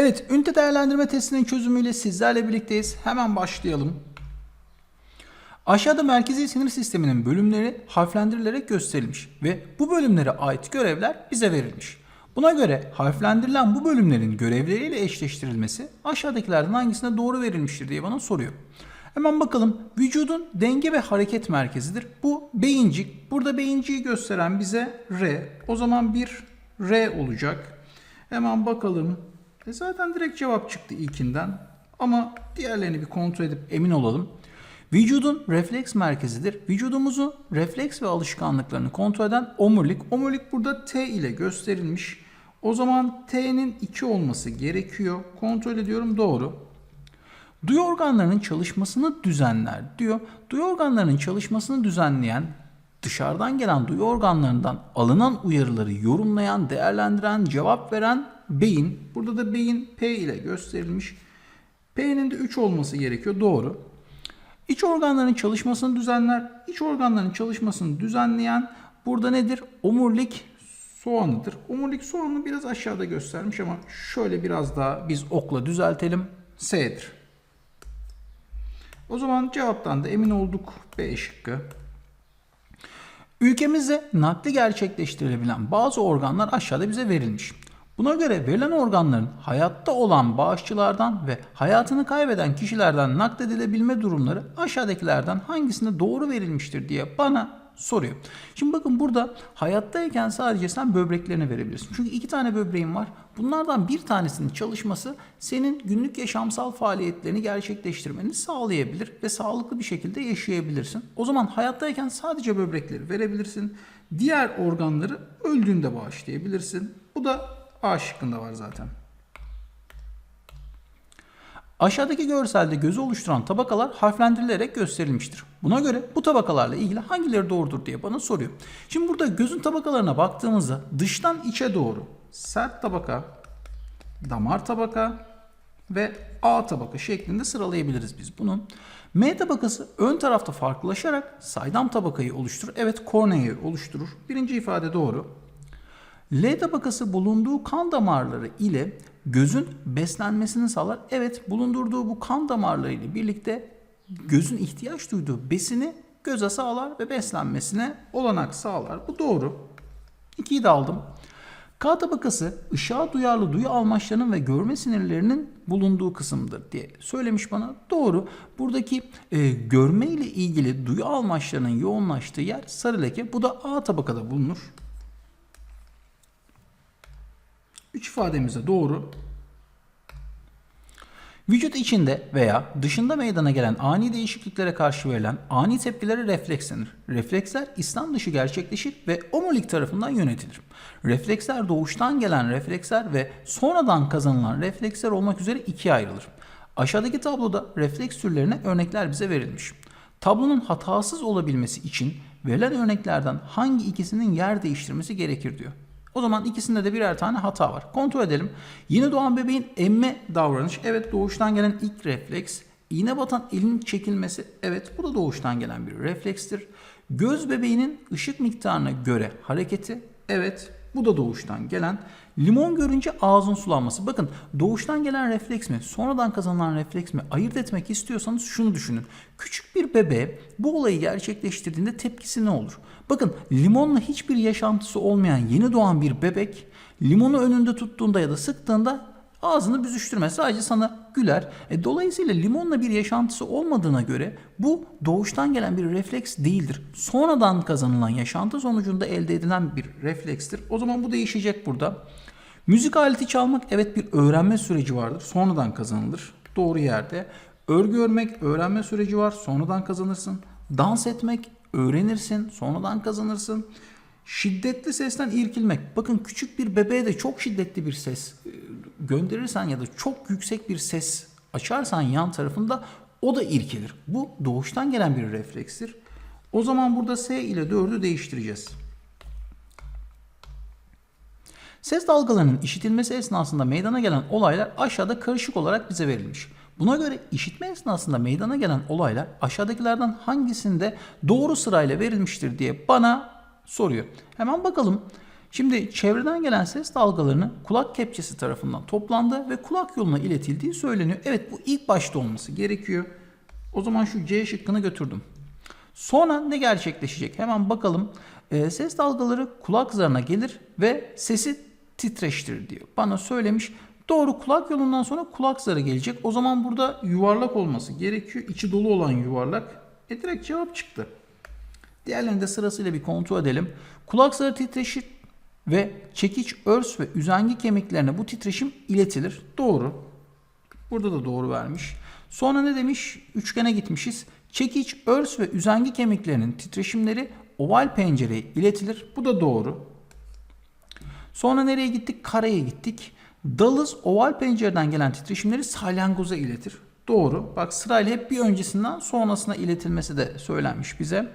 Evet, ünite değerlendirme testinin çözümüyle sizlerle birlikteyiz. Hemen başlayalım. Aşağıda merkezi sinir sisteminin bölümleri harflendirilerek gösterilmiş ve bu bölümlere ait görevler bize verilmiş. Buna göre harflendirilen bu bölümlerin görevleriyle eşleştirilmesi aşağıdakilerden hangisine doğru verilmiştir diye bana soruyor. Hemen bakalım. Vücudun denge ve hareket merkezidir. Bu beyincik. Burada beyinciği gösteren bize R. O zaman bir R olacak. Hemen bakalım. E zaten direkt cevap çıktı ilkinden. Ama diğerlerini bir kontrol edip emin olalım. Vücudun refleks merkezidir. Vücudumuzu refleks ve alışkanlıklarını kontrol eden omurilik. Omurilik burada T ile gösterilmiş. O zaman T'nin 2 olması gerekiyor. Kontrol ediyorum doğru. Duyu organlarının çalışmasını düzenler diyor. Duyu organlarının çalışmasını düzenleyen dışarıdan gelen duyu organlarından alınan uyarıları yorumlayan, değerlendiren, cevap veren beyin. Burada da beyin P ile gösterilmiş. P'nin de 3 olması gerekiyor. Doğru. İç organların çalışmasını düzenler. İç organların çalışmasını düzenleyen burada nedir? Omurilik soğanıdır. Omurilik soğanı biraz aşağıda göstermiş ama şöyle biraz daha biz okla düzeltelim. S'dir. O zaman cevaptan da emin olduk. B şıkkı. Ülkemizde nakli gerçekleştirilebilen bazı organlar aşağıda bize verilmiş. Buna göre verilen organların hayatta olan bağışçılardan ve hayatını kaybeden kişilerden nakledilebilme durumları aşağıdakilerden hangisinde doğru verilmiştir diye bana soruyor. Şimdi bakın burada hayattayken sadece sen böbreklerini verebilirsin. Çünkü iki tane böbreğin var. Bunlardan bir tanesinin çalışması senin günlük yaşamsal faaliyetlerini gerçekleştirmeni sağlayabilir ve sağlıklı bir şekilde yaşayabilirsin. O zaman hayattayken sadece böbrekleri verebilirsin. Diğer organları öldüğünde bağışlayabilirsin. Bu da A şıkkında var zaten. Aşağıdaki görselde gözü oluşturan tabakalar harflendirilerek gösterilmiştir. Buna göre bu tabakalarla ilgili hangileri doğrudur diye bana soruyor. Şimdi burada gözün tabakalarına baktığımızda dıştan içe doğru sert tabaka, damar tabaka ve A tabaka şeklinde sıralayabiliriz biz bunu. M tabakası ön tarafta farklılaşarak saydam tabakayı oluşturur. Evet korneayı oluşturur. Birinci ifade doğru. L tabakası bulunduğu kan damarları ile gözün beslenmesini sağlar. Evet bulundurduğu bu kan damarları ile birlikte gözün ihtiyaç duyduğu besini göze sağlar ve beslenmesine olanak sağlar. Bu doğru. İkiyi de aldım. K tabakası ışığa duyarlı duyu almaçlarının ve görme sinirlerinin bulunduğu kısımdır diye söylemiş bana. Doğru. Buradaki e, görme ile ilgili duyu almaçlarının yoğunlaştığı yer sarı leke. Bu da A tabakada bulunur. Üç ifademiz de doğru. Vücut içinde veya dışında meydana gelen ani değişikliklere karşı verilen ani tepkilere refleks denir. Refleksler İslam dışı gerçekleşir ve omurilik tarafından yönetilir. Refleksler doğuştan gelen refleksler ve sonradan kazanılan refleksler olmak üzere ikiye ayrılır. Aşağıdaki tabloda refleks türlerine örnekler bize verilmiş. Tablonun hatasız olabilmesi için verilen örneklerden hangi ikisinin yer değiştirmesi gerekir diyor. O zaman ikisinde de birer tane hata var. Kontrol edelim. Yeni doğan bebeğin emme davranış. Evet doğuştan gelen ilk refleks. İğne batan elin çekilmesi. Evet bu da doğuştan gelen bir reflekstir. Göz bebeğinin ışık miktarına göre hareketi. Evet bu da doğuştan gelen. Limon görünce ağzın sulanması. Bakın doğuştan gelen refleks mi, sonradan kazanılan refleks mi ayırt etmek istiyorsanız şunu düşünün. Küçük bir bebeğe bu olayı gerçekleştirdiğinde tepkisi ne olur? Bakın limonla hiçbir yaşantısı olmayan yeni doğan bir bebek limonu önünde tuttuğunda ya da sıktığında ağzını büzüştürmez. Sadece sana güler. E, dolayısıyla limonla bir yaşantısı olmadığına göre bu doğuştan gelen bir refleks değildir. Sonradan kazanılan yaşantı sonucunda elde edilen bir reflekstir. O zaman bu değişecek burada. Müzik aleti çalmak evet bir öğrenme süreci vardır. Sonradan kazanılır. Doğru yerde. Örgü örmek öğrenme süreci var. Sonradan kazanırsın. Dans etmek öğrenirsin. Sonradan kazanırsın. Şiddetli sesten irkilmek. Bakın küçük bir bebeğe de çok şiddetli bir ses e, gönderirsen ya da çok yüksek bir ses açarsan yan tarafında o da irkilir. Bu doğuştan gelen bir reflekstir. O zaman burada S ile 4'ü değiştireceğiz. Ses dalgalarının işitilmesi esnasında meydana gelen olaylar aşağıda karışık olarak bize verilmiş. Buna göre işitme esnasında meydana gelen olaylar aşağıdakilerden hangisinde doğru sırayla verilmiştir diye bana soruyor. Hemen bakalım. Şimdi çevreden gelen ses dalgalarının kulak kepçesi tarafından toplandı ve kulak yoluna iletildiği söyleniyor. Evet bu ilk başta olması gerekiyor. O zaman şu C şıkkını götürdüm. Sonra ne gerçekleşecek? Hemen bakalım. Ee, ses dalgaları kulak zarına gelir ve sesi titreştirir diyor. Bana söylemiş. Doğru kulak yolundan sonra kulak zarı gelecek. O zaman burada yuvarlak olması gerekiyor. İçi dolu olan yuvarlak. E direkt cevap çıktı. Diğerlerini de sırasıyla bir kontrol edelim. Kulak zarı titreşir ve çekiç, örs ve üzengi kemiklerine bu titreşim iletilir. Doğru. Burada da doğru vermiş. Sonra ne demiş? Üçgene gitmişiz. Çekiç, örs ve üzengi kemiklerinin titreşimleri oval pencereye iletilir. Bu da doğru. Sonra nereye gittik? Kareye gittik. Dalız oval pencereden gelen titreşimleri salyangoza iletir. Doğru. Bak sırayla hep bir öncesinden sonrasına iletilmesi de söylenmiş bize.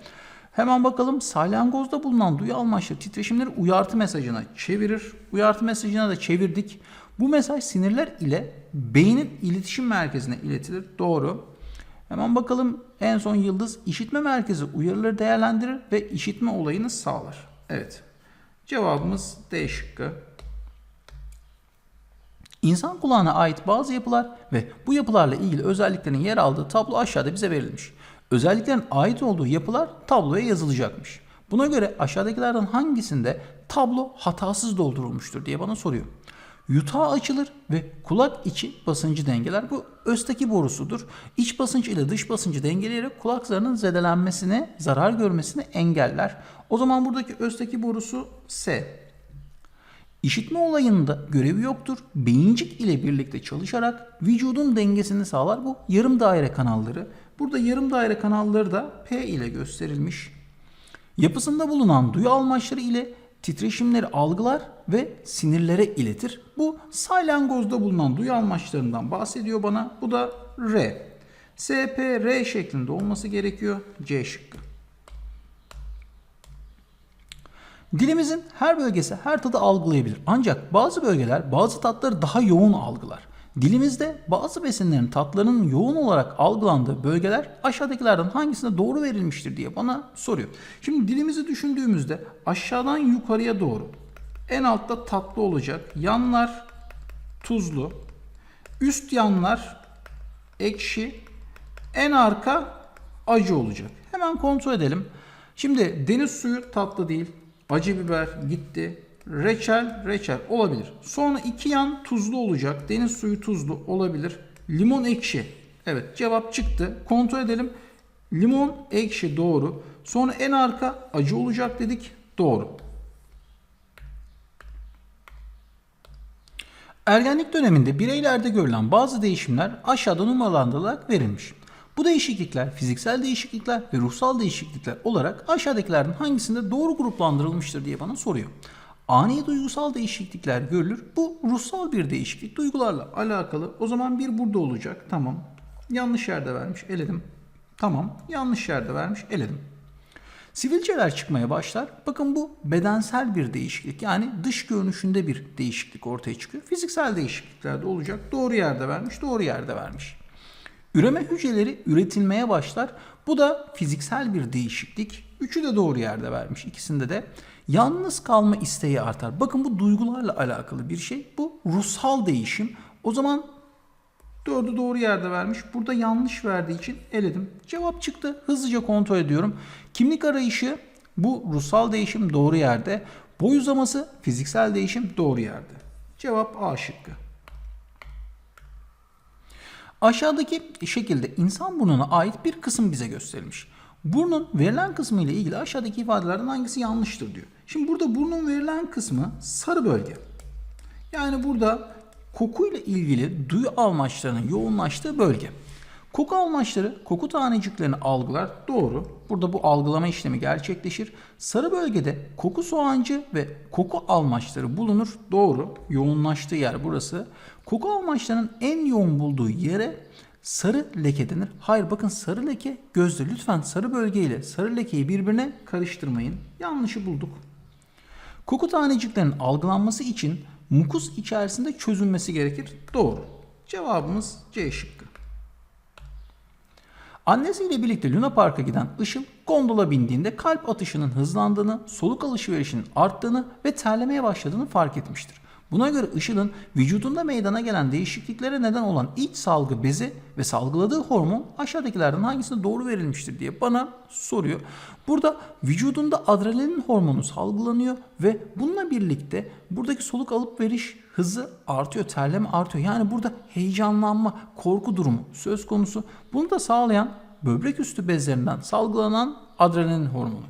Hemen bakalım salyangozda bulunan duyu almaçlı titreşimleri uyartı mesajına çevirir. Uyartı mesajına da çevirdik. Bu mesaj sinirler ile beynin iletişim merkezine iletilir. Doğru. Hemen bakalım en son yıldız işitme merkezi uyarıları değerlendirir ve işitme olayını sağlar. Evet. Cevabımız D şıkkı. İnsan kulağına ait bazı yapılar ve bu yapılarla ilgili özelliklerin yer aldığı tablo aşağıda bize verilmiş. Özelliklerin ait olduğu yapılar tabloya yazılacakmış. Buna göre aşağıdakilerden hangisinde tablo hatasız doldurulmuştur diye bana soruyor. Yutağı açılır ve kulak içi basıncı dengeler. Bu östaki borusudur. İç basınç ile dış basıncı dengeleyerek kulak zarının zedelenmesini, zarar görmesini engeller. O zaman buradaki östaki borusu S. İşitme olayında görevi yoktur. Beyincik ile birlikte çalışarak vücudun dengesini sağlar. Bu yarım daire kanalları. Burada yarım daire kanalları da P ile gösterilmiş. Yapısında bulunan duyu almaçları ile titreşimleri algılar ve sinirlere iletir. Bu salyangozda bulunan duyu almaçlarından bahsediyor bana. Bu da R. SP R şeklinde olması gerekiyor. C şıkkı. Dilimizin her bölgesi her tadı algılayabilir. Ancak bazı bölgeler bazı tatları daha yoğun algılar. Dilimizde bazı besinlerin tatlarının yoğun olarak algılandığı bölgeler aşağıdakilerden hangisine doğru verilmiştir diye bana soruyor. Şimdi dilimizi düşündüğümüzde aşağıdan yukarıya doğru en altta tatlı olacak. Yanlar tuzlu. Üst yanlar ekşi. En arka acı olacak. Hemen kontrol edelim. Şimdi deniz suyu tatlı değil. Acı biber gitti. Reçel, reçel olabilir. Sonra iki yan tuzlu olacak. Deniz suyu tuzlu olabilir. Limon ekşi. Evet cevap çıktı. Kontrol edelim. Limon ekşi doğru. Sonra en arka acı olacak dedik. Doğru. Ergenlik döneminde bireylerde görülen bazı değişimler aşağıda numaralandırılarak verilmiş. Bu değişiklikler fiziksel değişiklikler ve ruhsal değişiklikler olarak aşağıdakilerden hangisinde doğru gruplandırılmıştır diye bana soruyor. Ani duygusal değişiklikler görülür. Bu ruhsal bir değişiklik duygularla alakalı. O zaman bir burada olacak. Tamam. Yanlış yerde vermiş. Eledim. Tamam. Yanlış yerde vermiş. Eledim. Sivilceler çıkmaya başlar. Bakın bu bedensel bir değişiklik. Yani dış görünüşünde bir değişiklik ortaya çıkıyor. Fiziksel değişiklikler de olacak. Doğru yerde vermiş, doğru yerde vermiş. Üreme hücreleri üretilmeye başlar. Bu da fiziksel bir değişiklik. Üçü de doğru yerde vermiş. İkisinde de yalnız kalma isteği artar. Bakın bu duygularla alakalı bir şey. Bu ruhsal değişim. O zaman dördü doğru yerde vermiş. Burada yanlış verdiği için eledim. Cevap çıktı. Hızlıca kontrol ediyorum. Kimlik arayışı bu ruhsal değişim doğru yerde. Boy uzaması fiziksel değişim doğru yerde. Cevap A şıkkı. Aşağıdaki şekilde insan burnuna ait bir kısım bize gösterilmiş. Burnun verilen kısmı ile ilgili aşağıdaki ifadelerden hangisi yanlıştır diyor. Şimdi burada burnun verilen kısmı sarı bölge. Yani burada kokuyla ilgili duyu almaçlarının yoğunlaştığı bölge. Koku almaçları koku taneciklerini algılar. Doğru. Burada bu algılama işlemi gerçekleşir. Sarı bölgede koku soğancı ve koku almaçları bulunur. Doğru. Yoğunlaştığı yer burası. Koku almaçlarının en yoğun bulduğu yere sarı leke denir. Hayır bakın sarı leke gözde. Lütfen sarı bölgeyle sarı lekeyi birbirine karıştırmayın. Yanlışı bulduk. Koku taneciklerinin algılanması için mukus içerisinde çözülmesi gerekir. Doğru. Cevabımız C şıkkı. Annesiyle birlikte Luna Park'a giden Işıl gondola bindiğinde kalp atışının hızlandığını, soluk alışverişinin arttığını ve terlemeye başladığını fark etmiştir. Buna göre Işıl'ın vücudunda meydana gelen değişikliklere neden olan iç salgı bezi ve salgıladığı hormon aşağıdakilerden hangisine doğru verilmiştir diye bana soruyor. Burada vücudunda adrenalin hormonu salgılanıyor ve bununla birlikte buradaki soluk alıp veriş hızı artıyor, terleme artıyor. Yani burada heyecanlanma, korku durumu söz konusu. Bunu da sağlayan böbrek üstü bezlerinden salgılanan adrenalin hormonu.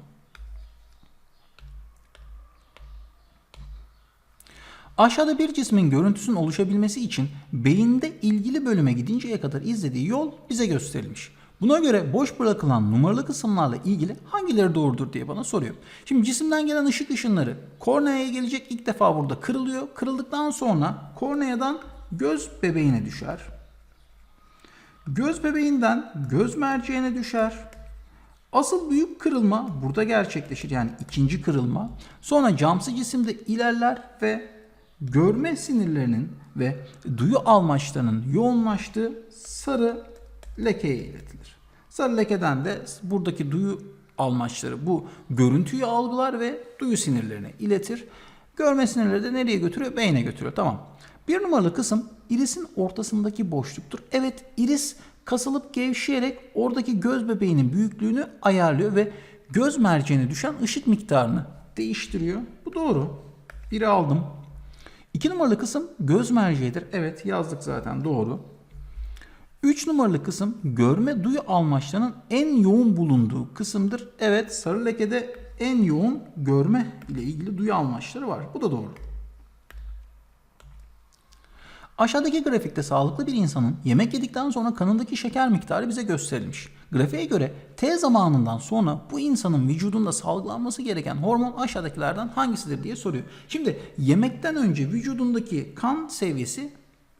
Aşağıda bir cismin görüntüsünün oluşabilmesi için beyinde ilgili bölüme gidinceye kadar izlediği yol bize gösterilmiş. Buna göre boş bırakılan numaralı kısımlarla ilgili hangileri doğrudur diye bana soruyor. Şimdi cisimden gelen ışık ışınları korneaya gelecek ilk defa burada kırılıyor. Kırıldıktan sonra korneadan göz bebeğine düşer. Göz bebeğinden göz merceğine düşer. Asıl büyük kırılma burada gerçekleşir yani ikinci kırılma. Sonra camsı cisimde ilerler ve görme sinirlerinin ve duyu almaçlarının yoğunlaştığı sarı lekeye iletilir. Sarı lekeden de buradaki duyu almaçları bu görüntüyü algılar ve duyu sinirlerine iletir. Görme sinirleri de nereye götürüyor? Beyne götürüyor. Tamam. Bir numaralı kısım irisin ortasındaki boşluktur. Evet iris kasılıp gevşeyerek oradaki göz bebeğinin büyüklüğünü ayarlıyor ve göz merceğine düşen ışık miktarını değiştiriyor. Bu doğru. Biri aldım. İki numaralı kısım göz merceğidir. Evet yazdık zaten doğru. 3 numaralı kısım görme duyu almaçlarının en yoğun bulunduğu kısımdır. Evet sarı lekede en yoğun görme ile ilgili duyu almaçları var. Bu da doğru. Aşağıdaki grafikte sağlıklı bir insanın yemek yedikten sonra kanındaki şeker miktarı bize gösterilmiş. Grafiğe göre T zamanından sonra bu insanın vücudunda salgılanması gereken hormon aşağıdakilerden hangisidir diye soruyor. Şimdi yemekten önce vücudundaki kan seviyesi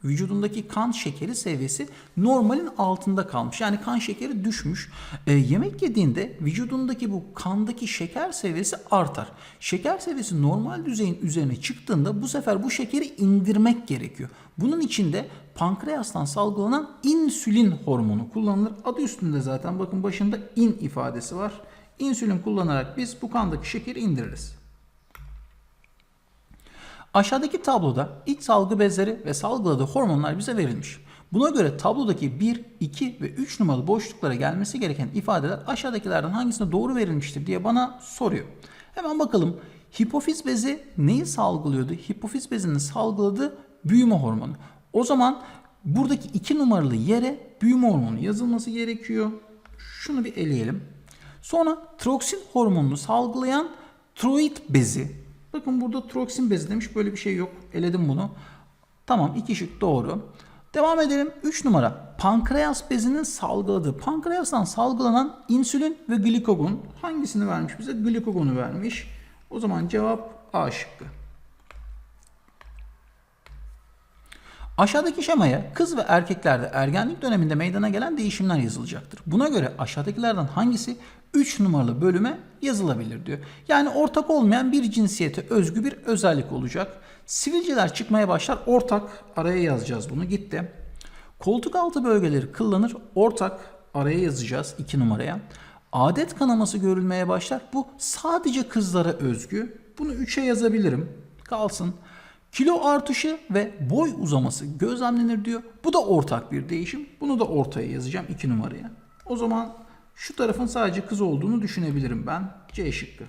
vücudundaki kan şekeri seviyesi normalin altında kalmış. Yani kan şekeri düşmüş. E, yemek yediğinde vücudundaki bu kandaki şeker seviyesi artar. Şeker seviyesi normal düzeyin üzerine çıktığında bu sefer bu şekeri indirmek gerekiyor. Bunun için de pankreastan salgılanan insülin hormonu kullanılır. Adı üstünde zaten bakın başında in ifadesi var. İnsülin kullanarak biz bu kandaki şekeri indiririz. Aşağıdaki tabloda iç salgı bezleri ve salgıladığı hormonlar bize verilmiş. Buna göre tablodaki 1, 2 ve 3 numaralı boşluklara gelmesi gereken ifadeler aşağıdakilerden hangisine doğru verilmiştir diye bana soruyor. Hemen bakalım. Hipofiz bezi neyi salgılıyordu? Hipofiz bezinin salgıladığı büyüme hormonu. O zaman buradaki 2 numaralı yere büyüme hormonu yazılması gerekiyor. Şunu bir eleyelim. Sonra troksin hormonunu salgılayan tiroid bezi Bakın burada troksin bezi demiş. Böyle bir şey yok. Eledim bunu. Tamam iki şık doğru. Devam edelim. 3 numara. Pankreas bezinin salgıladığı. Pankreastan salgılanan insülin ve glikogon. Hangisini vermiş bize? Glikogonu vermiş. O zaman cevap A şıkkı. Aşağıdaki şemaya kız ve erkeklerde ergenlik döneminde meydana gelen değişimler yazılacaktır. Buna göre aşağıdakilerden hangisi 3 numaralı bölüme yazılabilir diyor. Yani ortak olmayan bir cinsiyete özgü bir özellik olacak. Sivilceler çıkmaya başlar. Ortak araya yazacağız bunu. Gitti. Koltuk altı bölgeleri kıllanır. Ortak araya yazacağız 2 numaraya. Adet kanaması görülmeye başlar. Bu sadece kızlara özgü. Bunu 3'e yazabilirim. Kalsın. Kilo artışı ve boy uzaması gözlemlenir diyor. Bu da ortak bir değişim. Bunu da ortaya yazacağım 2 numaraya. O zaman şu tarafın sadece kız olduğunu düşünebilirim ben. C şıkkı.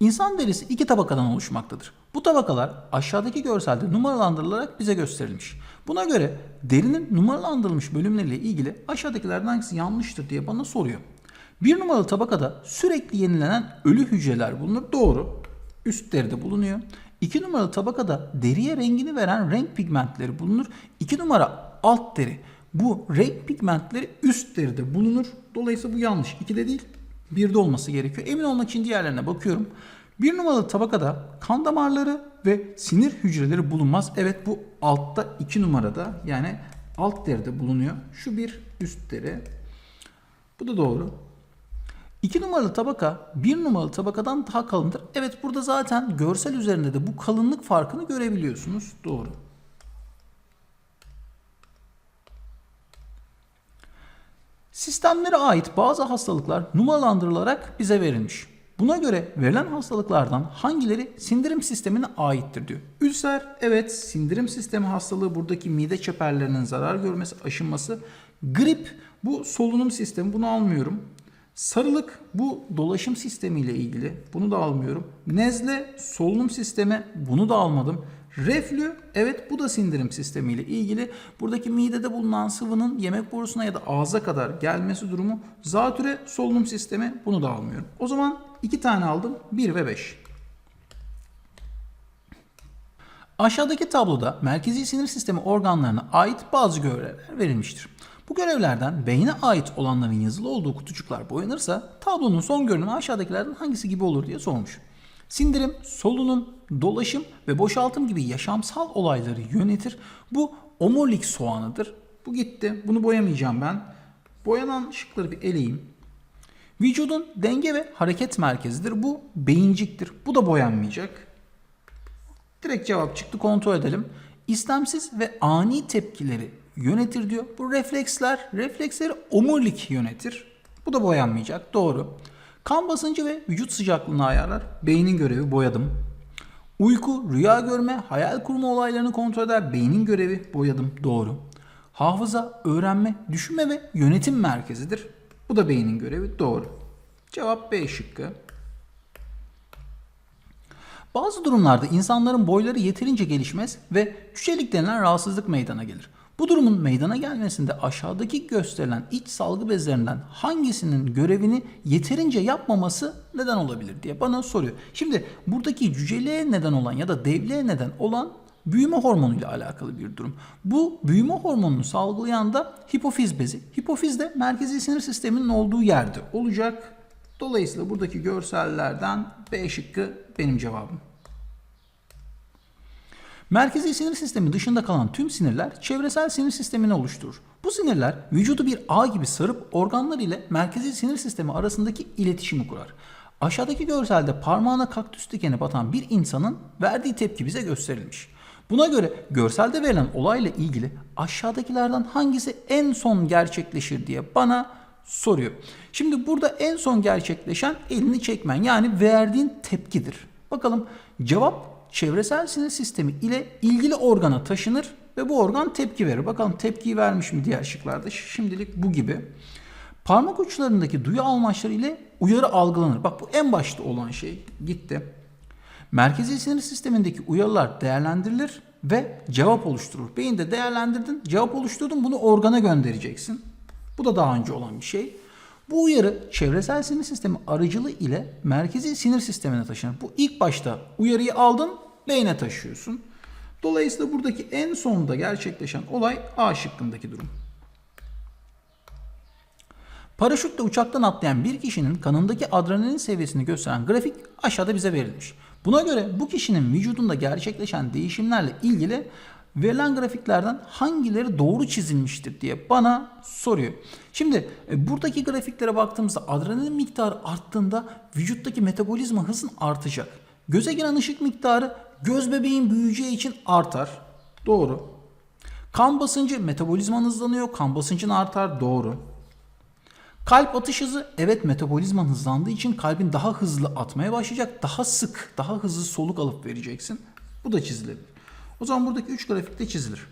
İnsan derisi iki tabakadan oluşmaktadır. Bu tabakalar aşağıdaki görselde numaralandırılarak bize gösterilmiş. Buna göre derinin numaralandırılmış bölümleriyle ilgili aşağıdakilerden hangisi yanlıştır diye bana soruyor. Bir numaralı tabakada sürekli yenilenen ölü hücreler bulunur. Doğru. Üst deride bulunuyor. İki numaralı tabakada deriye rengini veren renk pigmentleri bulunur. İki numara alt deri. Bu renk pigmentleri üst deride bulunur. Dolayısıyla bu yanlış. 2'de değil 1'de olması gerekiyor. Emin olmak için diğerlerine bakıyorum. Bir numaralı tabakada kan damarları ve sinir hücreleri bulunmaz. Evet bu altta 2 numarada yani alt deride bulunuyor. Şu bir üst deri. Bu da doğru. 2 numaralı tabaka 1 numaralı tabakadan daha kalındır. Evet burada zaten görsel üzerinde de bu kalınlık farkını görebiliyorsunuz. Doğru. Sistemlere ait bazı hastalıklar numaralandırılarak bize verilmiş. Buna göre verilen hastalıklardan hangileri sindirim sistemine aittir diyor. Ülser evet sindirim sistemi hastalığı buradaki mide çeperlerinin zarar görmesi, aşınması. Grip bu solunum sistemi bunu almıyorum. Sarılık bu dolaşım sistemiyle ilgili. Bunu da almıyorum. Nezle solunum sistemi bunu da almadım. Reflü evet bu da sindirim sistemiyle ilgili. Buradaki midede bulunan sıvının yemek borusuna ya da ağza kadar gelmesi durumu. Zatüre solunum sistemi bunu da almıyorum. O zaman iki tane aldım 1 ve 5. Aşağıdaki tabloda merkezi sinir sistemi organlarına ait bazı görevler verilmiştir. Bu görevlerden beyne ait olanların yazılı olduğu kutucuklar boyanırsa tablonun son görünümü aşağıdakilerden hangisi gibi olur diye sormuş. Sindirim, solunum, dolaşım ve boşaltım gibi yaşamsal olayları yönetir. Bu omurilik soğanıdır. Bu gitti. Bunu boyamayacağım ben. Boyanan şıkları bir eleyeyim. Vücudun denge ve hareket merkezidir. Bu beyinciktir. Bu da boyanmayacak. Direkt cevap çıktı kontrol edelim. İstemsiz ve ani tepkileri yönetir diyor. Bu refleksler, refleksleri omurilik yönetir. Bu da boyanmayacak. Doğru. Kan basıncı ve vücut sıcaklığını ayarlar. Beynin görevi boyadım. Uyku, rüya görme, hayal kurma olaylarını kontrol eder. Beynin görevi boyadım. Doğru. Hafıza, öğrenme, düşünme ve yönetim merkezidir. Bu da beynin görevi. Doğru. Cevap B şıkkı. Bazı durumlarda insanların boyları yeterince gelişmez ve cücelik denilen rahatsızlık meydana gelir. Bu durumun meydana gelmesinde aşağıdaki gösterilen iç salgı bezlerinden hangisinin görevini yeterince yapmaması neden olabilir diye bana soruyor. Şimdi buradaki cüceliğe neden olan ya da devliğe neden olan büyüme hormonuyla alakalı bir durum. Bu büyüme hormonunu salgılayan da hipofiz bezi. Hipofiz de merkezi sinir sisteminin olduğu yerde olacak. Dolayısıyla buradaki görsellerden B şıkkı benim cevabım. Merkezi sinir sistemi dışında kalan tüm sinirler çevresel sinir sistemini oluşturur. Bu sinirler vücudu bir ağ gibi sarıp organlar ile merkezi sinir sistemi arasındaki iletişimi kurar. Aşağıdaki görselde parmağına kaktüs dikeni batan bir insanın verdiği tepki bize gösterilmiş. Buna göre görselde verilen olayla ilgili aşağıdakilerden hangisi en son gerçekleşir diye bana soruyor. Şimdi burada en son gerçekleşen elini çekmen yani verdiğin tepkidir. Bakalım cevap çevresel sinir sistemi ile ilgili organa taşınır ve bu organ tepki verir. Bakalım tepkiyi vermiş mi diğer şıklarda? Şimdilik bu gibi. Parmak uçlarındaki duyu almaçları ile uyarı algılanır. Bak bu en başta olan şey gitti. Merkezi sinir sistemindeki uyarılar değerlendirilir ve cevap oluşturur. Beyinde değerlendirdin, cevap oluşturdun bunu organa göndereceksin. Bu da daha önce olan bir şey. Bu uyarı çevresel sinir sistemi aracılığı ile merkezi sinir sistemine taşınır. Bu ilk başta uyarıyı aldın, beyne taşıyorsun. Dolayısıyla buradaki en sonda gerçekleşen olay A şıkkındaki durum. Paraşütle uçaktan atlayan bir kişinin kanındaki adrenalin seviyesini gösteren grafik aşağıda bize verilmiş. Buna göre bu kişinin vücudunda gerçekleşen değişimlerle ilgili verilen grafiklerden hangileri doğru çizilmiştir diye bana soruyor. Şimdi e, buradaki grafiklere baktığımızda adrenalin miktarı arttığında vücuttaki metabolizma hızın artacak. Göze giren ışık miktarı göz bebeğin büyüyeceği için artar. Doğru. Kan basıncı metabolizman hızlanıyor. Kan basıncın artar. Doğru. Kalp atış hızı evet metabolizman hızlandığı için kalbin daha hızlı atmaya başlayacak. Daha sık, daha hızlı soluk alıp vereceksin. Bu da çizilebilir. O zaman buradaki 3 grafik de çizilir.